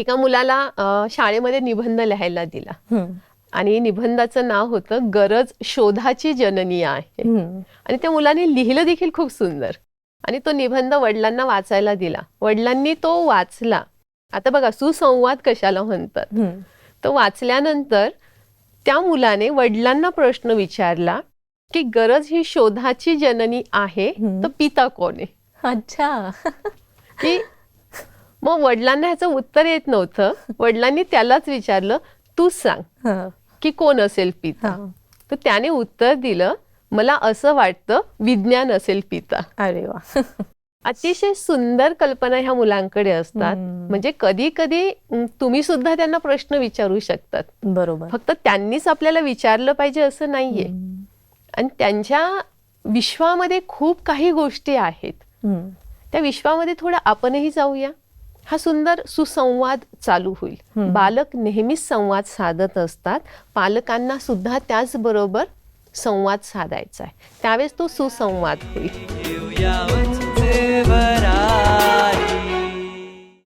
एका मुलाला शाळेमध्ये निबंध लिहायला दिला. आणि निबंधाचं नाव होतं गरज शोधाची जननी आहे. आणि त्या मुलाने लिहिलं देखील खूप सुंदर आणि तो निबंध वडिलांना वाचायला दिला वडिलांनी तो वाचला आता बघा सुसंवाद कशाला म्हणतात. तो वाचल्यानंतर त्या मुलाने वडिलांना प्रश्न विचारला की गरज ही शोधाची जननी आहे. तर पिता कोण आहे अच्छा की मग वडिलांना ह्याचं उत्तर येत नव्हतं वडिलांनी त्यालाच विचारलं तू सांग. की कोण असेल पिता. तर त्याने उत्तर दिलं मला असं वाटतं विज्ञान असेल पिता अरे वा अतिशय सुंदर कल्पना ह्या मुलांकडे असतात. म्हणजे कधी कधी तुम्ही सुद्धा त्यांना प्रश्न विचारू शकतात बरोबर फक्त त्यांनीच आपल्याला विचारलं पाहिजे असं नाहीये. आणि त्यांच्या विश्वामध्ये खूप काही गोष्टी आहेत. त्या विश्वामध्ये थोडं आपणही जाऊया हा सुंदर सुसंवाद चालू होईल. बालक नेहमीच संवाद साधत असतात. पालकांना सुद्धा त्याचबरोबर संवाद साधायचा आहे. त्यावेळेस तो सुसंवाद होईल.